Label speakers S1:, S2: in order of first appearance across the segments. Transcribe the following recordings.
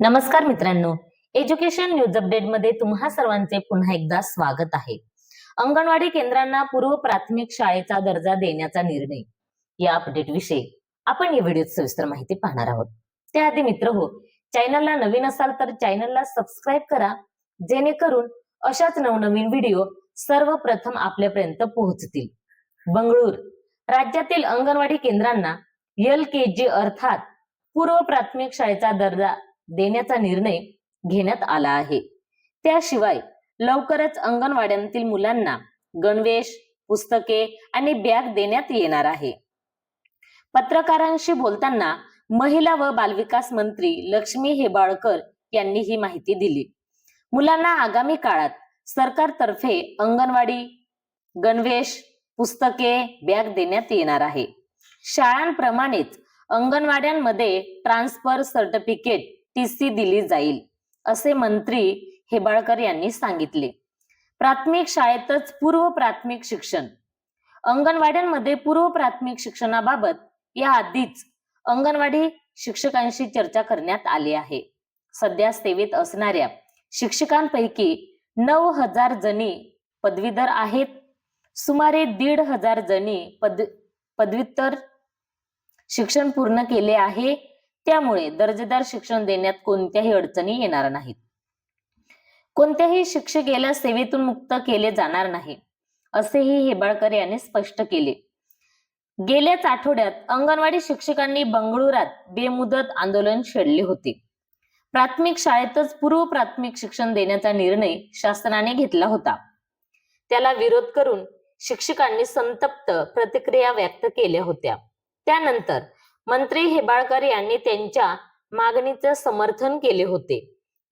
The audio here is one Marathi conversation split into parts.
S1: नमस्कार मित्रांनो. एज्युकेशन न्यूज अपडेटमध्ये तुम्हा सर्वांचे पुन्हा एकदा स्वागत आहे. अंगणवाडी केंद्रांना पूर्व प्राथमिक शाळेचा दर्जा देण्याचा निर्णय. या अपडेट विषयी आपण या व्हिडिओत सविस्तर माहिती पाहणार आहोत. त्याआधी मित्र हो चॅनलला नवीन असाल तर चॅनलला सबस्क्राईब करा. जेणेकरून अशाच नवनवीन व्हिडिओ सर्वप्रथम आपल्यापर्यंत पोहोचतील. बंगळूर राज्यातील अंगणवाडी केंद्रांना एल के जी अर्थात पूर्व प्राथमिक शाळेचा दर्जा देण्याचा निर्णय घेण्यात आला आहे. त्याशिवाय लवकरच अंगणवाड्यांतील मुलांना गणवेश पुस्तके आणि बॅग देण्यात येणार आहे. पत्रकारांशी बोलताना महिला व बालविकास मंत्री लक्ष्मी हेबाळकर यांनी ही माहिती दिली. मुलांना आगामी काळात सरकारतर्फे अंगणवाडी गणवेश पुस्तके बॅग देण्यात येणार आहे. शाळांप्रमाणेच अंगणवाड्यांमध्ये ट्रान्सफर सर्टिफिकेट टीसी दिली जाईल असे मंत्री हेबाळकर यांनी सांगितले. प्राथमिक शाळेतच पूर्व प्राथमिक शिक्षण. अंगणवाड्यांमध्ये पूर्व प्राथमिक शिक्षणाबाबत या आधीच अंगणवाडी शिक्षकांशी चर्चा करण्यात आली आहे. सध्या सेवेत असणाऱ्या शिक्षकांपैकी नऊ हजार जणी पदवीधर आहेत. सुमारे दीड हजार जणी पद पदव्युत्तर शिक्षण पूर्ण केले आहे. त्यामुळे दर्जेदार शिक्षण देण्यात कोणत्याही अडचणी येणार नाहीत. कोणत्याही शिक्षकेला सेवेतून मुक्त केले जाणार नाही असेही हेबाळकर यांनी स्पष्ट केले. गेल्याच आठवड्यात अंगणवाडी शिक्षकांनी बंगळुरात बेमुदत आंदोलन छेडले होते. प्राथमिक शाळेतच पूर्व प्राथमिक शिक्षण देण्याचा निर्णय शासनाने घेतला होता. त्याला विरोध करून शिक्षकांनी संतप्त प्रतिक्रिया व्यक्त केल्या होत्या. त्यानंतर मंत्री हेबाळकर यांनी त्यांच्या मागणीचं समर्थन केले होते.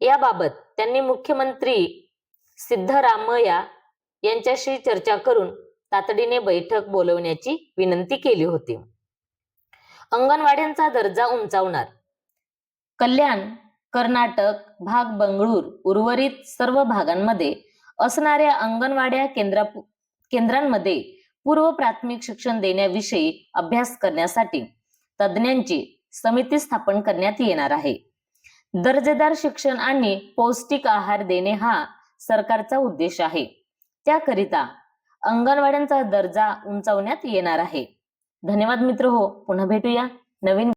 S1: याबाबत त्यांनी मुख्यमंत्री सिद्धरामय्या यांच्याशी चर्चा करून तातडीने बैठक बोलवण्याची विनंती केली होती. अंगणवाड्यांचा दर्जा उंचावणार. कल्याण कर्नाटक भाग बंगळूर उर्वरित सर्व भागांमध्ये असणाऱ्या अंगणवाड्या केंद्रा केंद्रांमध्ये पूर्व प्राथमिक शिक्षण देण्याविषयी अभ्यास करण्यासाठी तज्ज्ञांची समिती स्थापन करण्यात येणार आहे. दर्जेदार शिक्षण आणि पौष्टिक आहार देणे हा सरकारचा उद्देश आहे. त्याकरिता अंगणवाड्यांचा दर्जा उंचावण्यात येणार आहे. धन्यवाद मित्र हो पुन्हा भेटूया नवीन